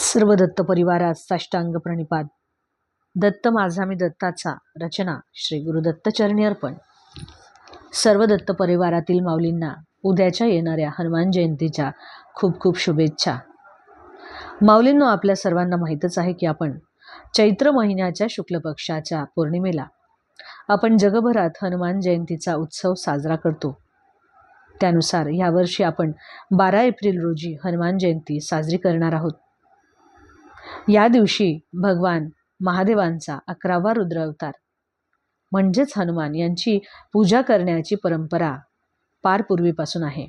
सर्व दत्त परिवारात साष्टांग प्रणिपात. दत्त माझा मी दत्ताचा. रचना श्री गुरुदत्तचरणी अर्पण. सर्व दत्त परिवारातील माऊलींना उद्याच्या येणाऱ्या हनुमान जयंतीच्या खूप खूप शुभेच्छा. माऊलींनो आपल्या सर्वांना माहीतच आहे की आपण चैत्र महिन्याच्या शुक्ल पक्षाच्या पौर्णिमेला आपण जगभरात हनुमान जयंतीचा उत्सव साजरा करतो. त्यानुसार यावर्षी आपण बारा एप्रिल रोजी हनुमान जयंती साजरी करणार आहोत. या दिवशी भगवान महादेवांचा अकरावा रुद्र अवतार. म्हणजेच हनुमान यांची पूजा करण्याची परंपरा पार पूर्वीपासून आहे.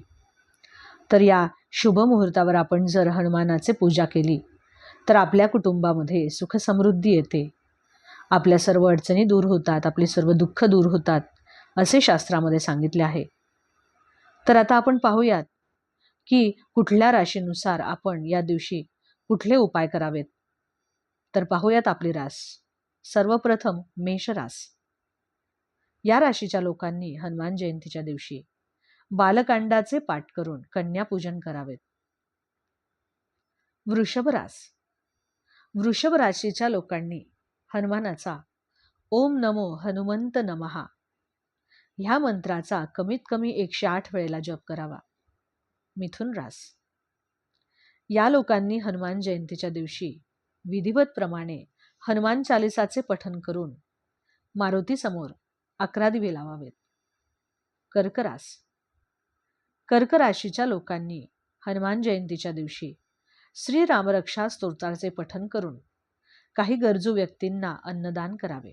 तर या शुभ मुहूर्तावर आपण जर हनुमानाचे पूजा केली तर आपल्या कुटुंबामध्ये सुखसमृद्धी येते. आपल्या सर्व अडचणी दूर होतात आपले सर्व दुःख दूर होतात असे शास्त्रामध्ये सांगितले आहे. तर आता आपण पाहूयात की कुठल्या राशीनुसार आपण या दिवशी कुठले उपाय करावेत? तर पाहूयात आपली रास. सर्वप्रथम मेष रास या राशीच्या लोकांनी हनुमान जयंतीच्या दिवशी बालकांडाचे पाठ करून कन्यापूजन करावेत. वृषभ रास. वृषभ राशीच्या लोकांनी हनुमानाचा ओम नमो हनुमंत नमहा. ह्या मंत्राचा कमीत कमी एकशे आठ वेळेला जप करावा. मिथुन रास. या लोकांनी हनुमान जयंतीच्या दिवशी विधिवतप्रमाणे हनुमान चालिसाचे पठन करून मारुतीसमोर अकरा दिवे लावावेत. कर्करास. कर्क राशीच्या लोकांनी हनुमान जयंतीच्या दिवशी श्री रामरक्षा स्तोत्राचे पठन करून काही गरजू व्यक्तींना अन्नदान करावे.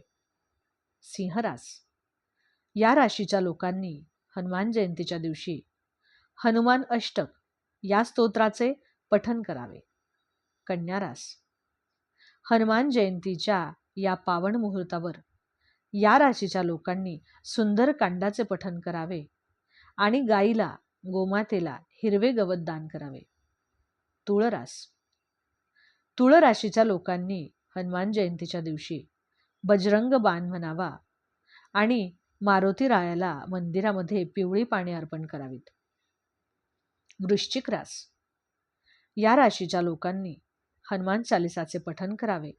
सिंहरास. या राशीच्या लोकांनी हनुमान जयंतीच्या दिवशी हनुमान अष्टक या स्तोत्राचे पठन करावे. कन्यारास. हनुमान जयंतीच्या या पावन मुहूर्तावर या राशीच्या लोकांनी सुंदर कांडाचे पठन करावे आणि गाईला गोमातेला हिरवे गवत दान करावे. तुळरास. तुळ राशीच्या लोकांनी हनुमान जयंतीच्या दिवशी बजरंग बाण म्हणावा आणि मारुती रायाला मंदिरामध्ये पिवळी पाणी अर्पण करावीत. वृश्चिक रास. या राशीच्या लोकांनी हनुमान चालिसाचे पठन करावे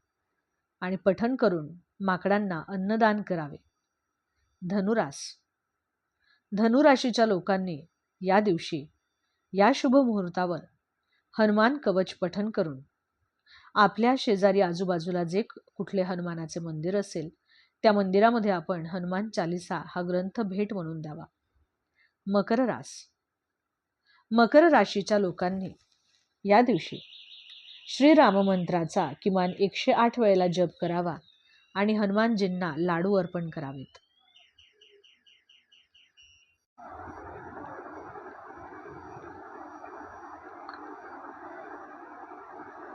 आणि पठन करून माकडांना अन्नदान करावे. धनुरास. धनुराशीच्या लोकांनी या दिवशी या शुभ मुहूर्तावर हनुमान कवच पठन करून आपल्या शेजारी आजूबाजूला जे कुठले हनुमानाचे मंदिर असेल त्या मंदिरामध्ये आपण हनुमान चालिसा हा ग्रंथ भेट म्हणून द्यावा. मकर रास मकर राशीच्या लोकांनी या दिवशी श्रीराम मंत्राचा किमान एकशे आठ वेळेला जप करावा आणि हनुमानजींना लाडू अर्पण करावेत.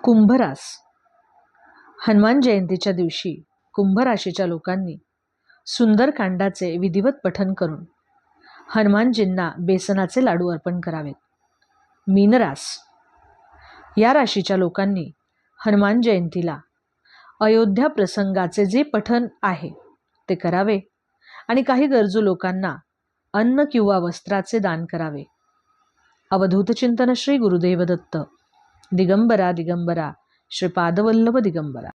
कुंभरास. हनुमान जयंतीच्या दिवशी कुंभराशीच्या लोकांनी सुंदर कांडाचे विधिवत पठन करून हनुमानजींना बेसनाचे लाडू अर्पण करावेत. मीनरास. या राशीच्या लोकांनी हनुमान जयंतीला अयोध्या प्रसंगाचे जे पठन आहे ते करावे आणि काही गरजू लोकांना अन्न किंवा वस्त्राचे दान करावे. अवधूत चिंतन श्री गुरुदेव दत्त दिगंबरा. दिगंबरा श्रीपादवल्लभ दिगंबरा.